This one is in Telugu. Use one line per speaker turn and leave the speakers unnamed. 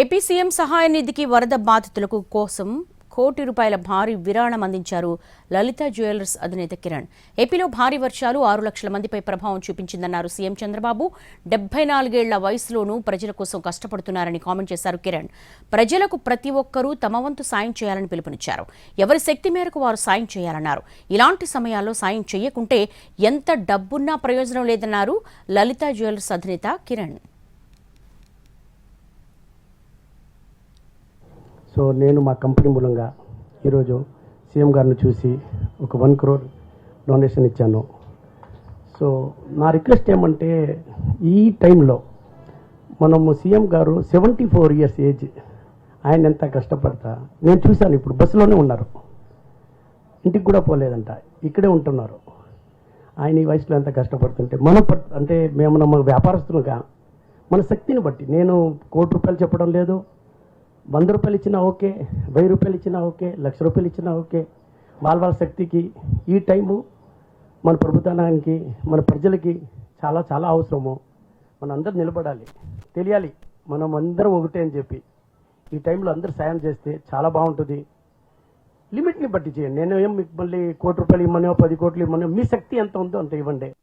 ఏపీ సీఎం సహాయ నిధికి వరద బాధితులకు కోసం కోటి రూపాయల భారీ విరాళం అందించారు లలిత జ్యువెలర్స్ అధినేత కిరణ్. ఏపీలో భారీ వర్షాలు ఆరు లక్షల మందిపై ప్రభావం చూపించిందన్నారు సీఎం చంద్రబాబు. డెబ్బై నాలుగేళ్ళ వయసులోనూ ప్రజల కోసం కష్టపడుతున్నారని కామెంట్ చేశారు కిరణ్. ప్రజలకు ప్రతి ఒక్కరూ తమ వంతు సాయం చేయాలని పిలుపునిచ్చారు. ఎవరి శక్తి మేరకు వారు సాయం చేయాలన్నారు. ఇలాంటి సమయాల్లో సాయం చేయకుంటే ఎంత డబ్బున్నా ప్రయోజనం లేదన్నారు లలిత జ్యువెలర్స్ అధినేత కిరణ్.
సో నేను మా కంపెనీ మూలంగా ఈరోజు సీఎం గారిని చూసి ఒక వన్ క్రోర్ డొనేషన్ ఇచ్చాను. సో నా రిక్వెస్ట్ ఏమంటే ఈ టైంలో మనము సీఎం గారు సెవెంటీ ఫోర్ ఇయర్స్ ఏజ్ ఆయన ఎంత కష్టపడతా? నేను చూశాను ఇప్పుడు బస్సులోనే ఉన్నారు. ఇంటికి కూడా పోలేదంట ఇక్కడే ఉంటున్నారు. ఆయన ఈ వయసులో ఎంత కష్టపడుతుంటే మన అంటే మేము మన వ్యాపారస్తులుగా మన శక్తిని బట్టి నేను కోటి రూపాయలు చెప్పడం లేదు వంద రూపాయలు ఇచ్చినా ఓకే వెయ్యి రూపాయలు ఇచ్చినా ఓకే లక్ష రూపాయలు ఇచ్చినా ఓకే. వాళ్ళ వాళ్ళ శక్తికి ఈ టైము మన ప్రభుత్వానికి మన ప్రజలకి చాలా చాలా అవసరము. మన అందరు నిలబడాలి తెలియాలి. మనం అందరం ఒకటే అని చెప్పి. ఈ టైంలో అందరు సాయం చేస్తే చాలా బాగుంటుంది. లిమిట్ని బట్టి చేయండి. నేను ఏం మీకు మళ్ళీ కోటి రూపాయలు ఇమ్మనో పది కోట్లు ఇమ్మనో మీ శక్తి ఎంత ఉందో అంత ఇవ్వండి.